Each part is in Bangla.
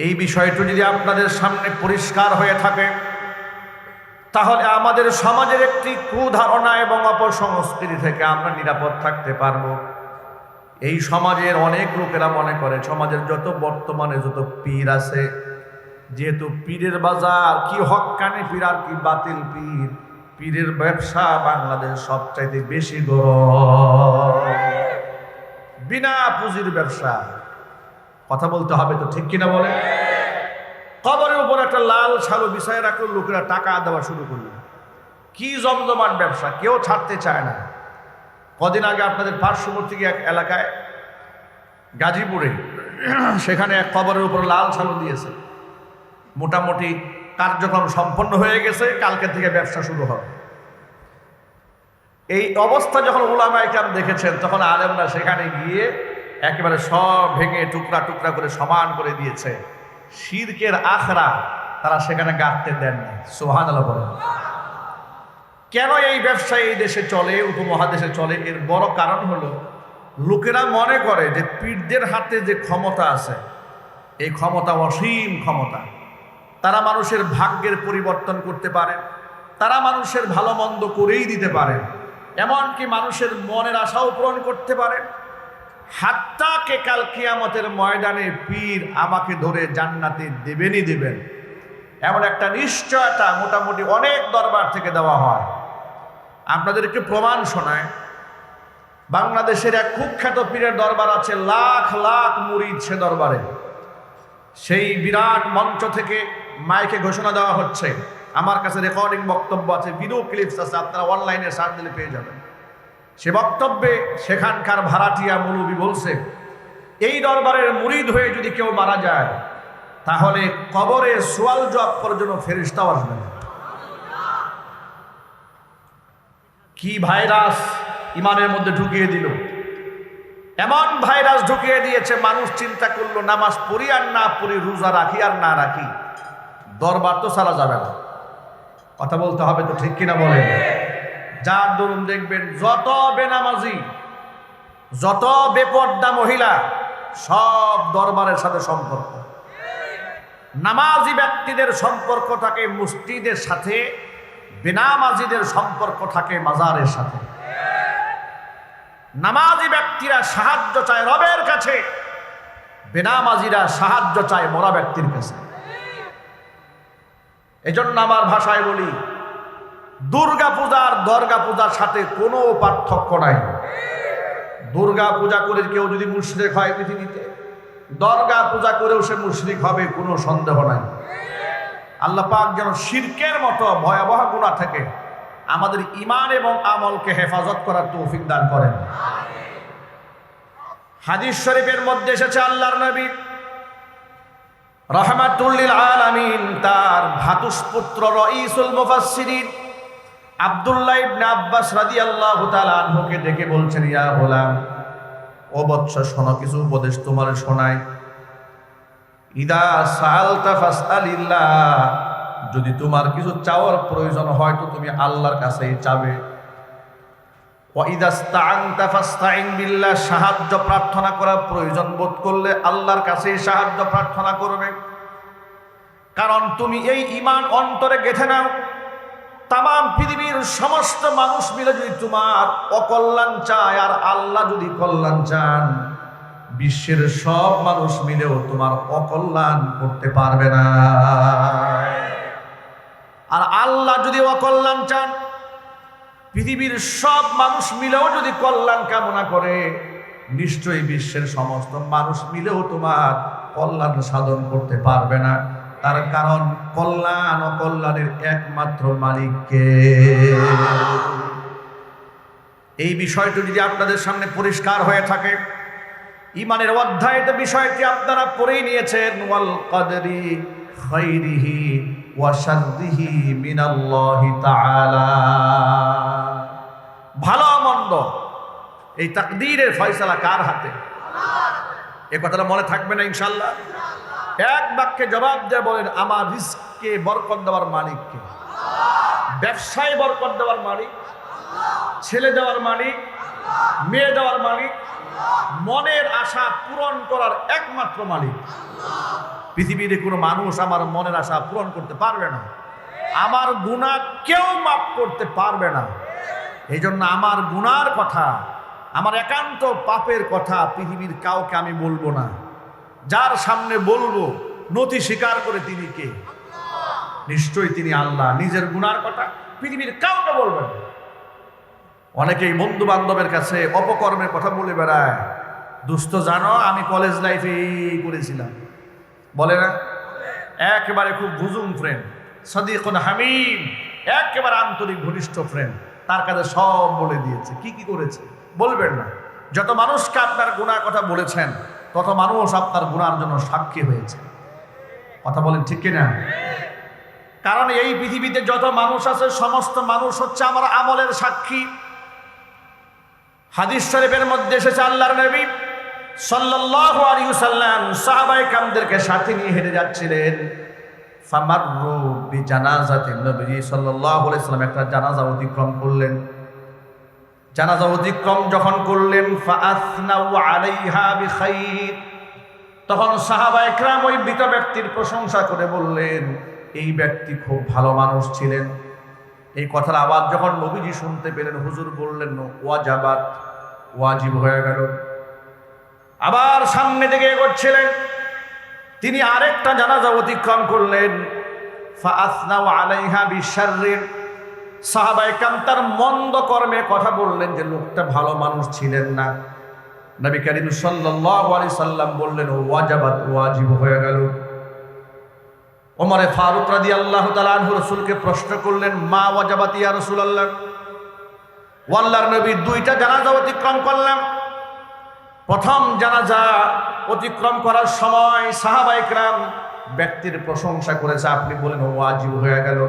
এই বিষয়টি যদি আপনাদের সামনে পরিষ্কার হয়ে থাকে, তাহলে আমাদের সমাজের একটি কুধারণা এবং অপসংস্কৃতি থেকে আমরা নিরাপদ থাকতে পারব। এই সমাজের অনেক লোকেরা মনে করে, সমাজের যত বর্তমানে যত পীর আছে, যেহেতু পীরের বাজার কি হক্কানি পীর আর কি বাতিল পীর, পীরের ব্যবসা বাংলাদেশ সবচাইতে বেশি গরম। বিনা পুঁজির ব্যবসা। কথা বলতে হবে তো ঠিক কিনা বলে কবরের উপর একটা লাল ছালো বিষয় রাখল, লোকেরা টাকা দেওয়া শুরু করল। কি জমজমাট ব্যবসা, কেউ ছাড়তে চায় না। কদিন আগে আপনাদের পার্শ্ববর্তী এক এলাকায়, গাজীপুরে, সেখানে এক কবরের উপর লাল ছালো দিয়েছে। মোটামুটি কার্যক্রম সম্পন্ন হয়ে গেছে কালকে থেকে ব্যবসা শুরু হবে। এই অবস্থা যখন ওলামা ইকরাম দেখেছেন, তখন আলেমরা সেখানে গিয়ে একেবারে সব ভেঙে টুকরা টুকরা করে সমান করে দিয়েছে। শিরকের আখড়া তারা সেখানে গাঁথতে দেননি সোহান কেন এই ব্যবসা এই দেশে চলে, উপমহাদেশে চলে? এর বড় কারণ হলো, লোকেরা মনে করে যে পীরদের হাতে যে ক্ষমতা আছে, এই ক্ষমতা অসীম ক্ষমতা। তারা মানুষের ভাগ্যের পরিবর্তন করতে পারে, তারা মানুষের ভালো মন্দ করেই দিতে পারে, এমনকি মানুষের মনের আশাও পূরণ করতে পারে। হাত্তাকে কাল কিয়ামতের ময়দানে পীর আমাকে ধরে জান্নাতে দেবেনই দেবেন। এমন একটা নিশ্চয়তা মোটামুটি অনেক দরবার থেকে দেওয়া হয়। আপনাদেরকে প্রমাণ শোনায়। বাংলাদেশের এক কুখ্যাত পীরের দরবার আছে লাখ লাখ মুরিদ সে দরবারে। সেই বিরাট মঞ্চ থেকে মাইকে ঘোষণা দেওয়া হচ্ছে। আমার কাছে রেকর্ডিং বক্তব্য আছে ভিডিও ক্লিপস আছে, আপনারা অনলাইনে সার্চ দিলে পেয়ে যাবেন। সে বক্তব্যে সেখানকার ভাড়াটিয়া মৌলবী বলছে, এই দরবারের মুরিদ হয়ে যদি কেউ মারা যায়, তাহলে কবরে সোয়াল জব জন্য ফেরিস্তাও আসবে না। কি ভাইরাস ইমানের মধ্যে ঢুকিয়ে দিল। এমন ভাইরাস ঢুকিয়ে দিয়েছে, মানুষ চিন্তা করল, নামাজ পড়ি আর না পড়ি, রোজা রাখি আর না রাখি, দরবার তো সারা যাবে না। কথা বলতে হবে তো ঠিক কিনা বলেন? যার দরুন দেখবেন যত বেনামাজি, যত বেপর্দা মহিলা, সব দরবারের সাথে সম্পর্ক। নামাজি ব্যক্তিদের সম্পর্ক থাকে, মসজিদের সাথে, বেনামাজিদের সম্পর্ক থাকে, মাজারের সাথে। নামাজি ব্যক্তিরা সাহায্য চায় রবের কাছে, বেনামাজিরা সাহায্য চায় মরা ব্যক্তির কাছে। এজন্য আমার ভাষায় বলি দুর্গা পূজার দর্গা পূজার সাথে কোনো পার্থক্য নাই। দুর্গা পূজা করে কেউ যদি মুশরিক হয় পৃথিবীতে দর্গা পূজা করেও সে মুশরিক হবে, কোনো সন্দেহ নাই। আল্লাহ পাক যেন শিরকের মতো ভয়াবহ গুণা থেকে আমাদের ইমান এবং আমলকে হেফাজত করার তৌফিক দান করেন। হাদিস শরীফের মধ্যে এসেছে আল্লাহর নবী রহমাতুল্লিল আলামিন তার ভাতুষপুত্র রঈসুল মুফাসসিরিন ডেকে বলছেন, ইয়া শোনো, কিছু উপদেশ ফাসআলিল্লাহ, যদি তোমার কিছু চাওয়ার প্রয়োজন হয়, তো তুমি আল্লাহর কাছেই চাবে সাহায্য প্রার্থনা করার প্রয়োজন বোধ করলে আল্লাহর কাছেই সাহায্য প্রার্থনা করবে। কারণ তুমি এই ইমান অন্তরে গেথে নাও। তাম পৃথিবীর সমস্ত মানুষ মিলে যদি তোমার অকল্যাণ চায় আর আল্লাহ যদি কল্যাণ চান, বিশ্বের সব মানুষ মিলেও তোমার অকল্যাণ করতে পারবে না। আর আল্লাহ যদি অকল্যাণ চান, পৃথিবীর সব মানুষ মিলেও যদি কল্যাণ কামনা করে, নিশ্চয়ই বিশ্বের সমস্ত মানুষ মিলেও তোমার কল্যাণ সাধন করতে পারবে না। তার কারণ কল্যাণ অকল্যাণের একমাত্র মালিককে। এই বিষয়টি যদি আপনাদের সামনে পরিষ্কার হয়ে থাকে, ইমানের অধ্যায়িত বিষয়টি আপনারা পড়েই নিয়েছেন, ওয়াল কদরি খৈরিহি ওয়াশাদ্দিহি মিনাল্লাহি তাআলা। ভালো মন্দ, এই তাকদীরের ফয়সালা কার হাতে? এ কথাটা মনে থাকবে না ইনশাল্লাহ এক বাক্যে জবাব দিয়ে বলেন, আমার রিস্ককে বরকত দেওয়ার মালিককে ব্যবসায় বরকত দেওয়ার মালিক, ছেলে দেওয়ার মালিক, মেয়ে দেওয়ার মালিক, মনের আশা পূরণ করার একমাত্র মালিক। পৃথিবীর কোনো মানুষ আমার মনের আশা পূরণ করতে পারবে না। আমার গুণা কেউ মাফ করতে পারবে না। এই জন্য আমার গুনার কথা, আমার একান্ত পাপের কথা পৃথিবীর কাউকে আমি বলব না। যার সামনে বলব নথি স্বীকার করে তিনি কে? নিশ্চয়ই তিনি আল্লাহ নিজের গুনার কথা পৃথিবীর কাউকে বলবেন অনেকেই বন্ধু বান্ধবের কাছে অপকর্মের কথা বলে বেড়ায় দুস্থ জানো আমি কলেজ লাইফে এই করেছিলাম। বলে না? একেবারে খুব বুজুম ফ্রেন্ড সদিকুন হামিম একেবারে আন্তরিক ঘনিষ্ঠ ফ্রেন্ড তার কাছে সব বলে দিয়েছে। কি কি করেছে? বলবেন না। যত মানুষকে আপনার গুনার কথা বলেছেন তত মানুষ আপনার গুনার জন্য সাক্ষী হয়েছে? কথা বলেন ঠিক কিনা? কারণ এই পৃথিবীতে যত মানুষ আছে, সমস্ত মানুষ হচ্ছে আমার আমলের সাক্ষী। হাদিস শরীফের মধ্যে এসেছে আল্লাহর নবী সাল্লাল্লাহু আলাইহি ওয়াসাল্লাম সাহাবায়ে কামদেরকে সাথে নিয়ে হেঁটে যাচ্ছিলেন। ফামাররু বিজানাজাতিন নবী সাল্লাল্লাহু আলাইহি সাল্লাম একটা জানাজা অতিক্রম করলেন। জানাজা অতিক্রম যখন করলেন তখন সাহাবা একরাম ওই মৃত ব্যক্তির প্রশংসা করে বললেন, এই ব্যক্তি খুব ভালো মানুষ ছিলেন। এই কথার আবার যখন নবীজি শুনতে পেলেন, হুজুর বললেন ওয়াজাবাত, ওয়াজিব হয়ে গেল। আবার সামনে দিকে এগোচ্ছিলেন। তিনি আরেকটা জানাজা অতিক্রম করলেন ফা ফাআসনাউ আলাইহা বিশাররিন। সাহাবায়ে কাম তার মন্দ কর্মে কথা বললেন যে, লোকটা ভালো মানুষ ছিলেন না। নবী করিম আলাইহি সাল্লাম বললেন ওয়াজাবাত, ওয়াজিব হয়ে গেল। ওমরে ফারুক রাদিয়াল্লাহু তাআলা আনহু রাসূলকে প্রশ্ন করলেন, মা ওয়াজাবাত ইয়া রাসূলুল্লাহ? ওয়াল্লাহর নবী দুইটা জানাজা অতিক্রম করলাম প্রথম জানাজা অতিক্রম করার সময় সাহাবা ইকরাম ব্যক্তির প্রশংসা করেছে, আপনি বলেন ওয়াজিব হয়ে গেল।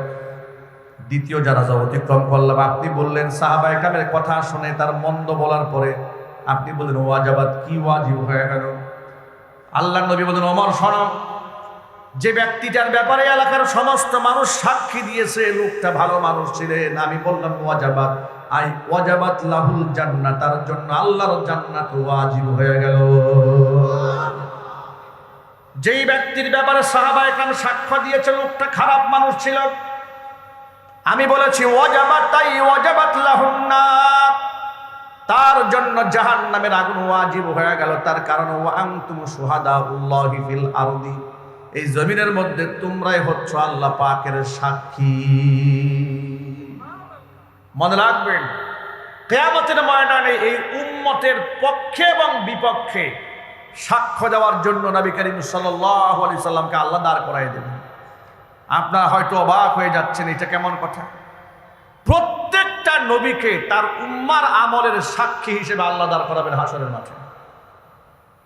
দ্বিতীয় জানাজা অতিক্রম করলাম। আপনি বললেন, সাহাবা ইকরামের কথা শুনে তার মন্দ বলার পরে আপনি বললেন, ওয়াজাবাত কি ওয়াজিব হয়ে গেল? আল্লাহ নবী বলেন অমর শোনো, যে ব্যক্তিটার ব্যাপারে এলাকার সমস্ত মানুষ সাক্ষী দিয়েছে, লোকটা ভালো মানুষ ছিলেন। আমি বললাম ওয়াজাবাদ আই ওয়াজাবাত লাহুল জান্নাত, তার জন্য আল্লাহর জান্নাত ওয়াজিব হয়ে গেল। যেই ব্যক্তির ব্যাপারে সাহাবা এখান সাক্ষ্য দিয়েছে, লোকটা খারাপ মানুষ ছিল। আমি বলেছি তাই তার জন্য জাহান নামের আগুন ওয়াজিব হয়ে গেল। তার কারণ ওয়াংতুম সুহাদাউল্লাহি ফিল আরদি। এই জমিনের মধ্যে তোমরাই হচ্ছ আল্লাহ পাকের সাক্ষী। মনে রাখবেন, কেয়ামতের ময়দানে এই উম্মতের পক্ষে এবং বিপক্ষে সাক্ষ্য দেওয়ার জন্য নবী করিম সাল্লাল্লাহু আলাইহি সাল্লামকে আল্লাহ দাঁড় করাই দেবেন। আপনারা হয়তো অবাক হয়ে যাচ্ছেন, এটা কেমন কথা? প্রত্যেকটা নবীকে তার উম্মার আমলের সাক্ষী হিসেবে আল্লাহ দাঁড় করাবেন হাসরের মাঠে।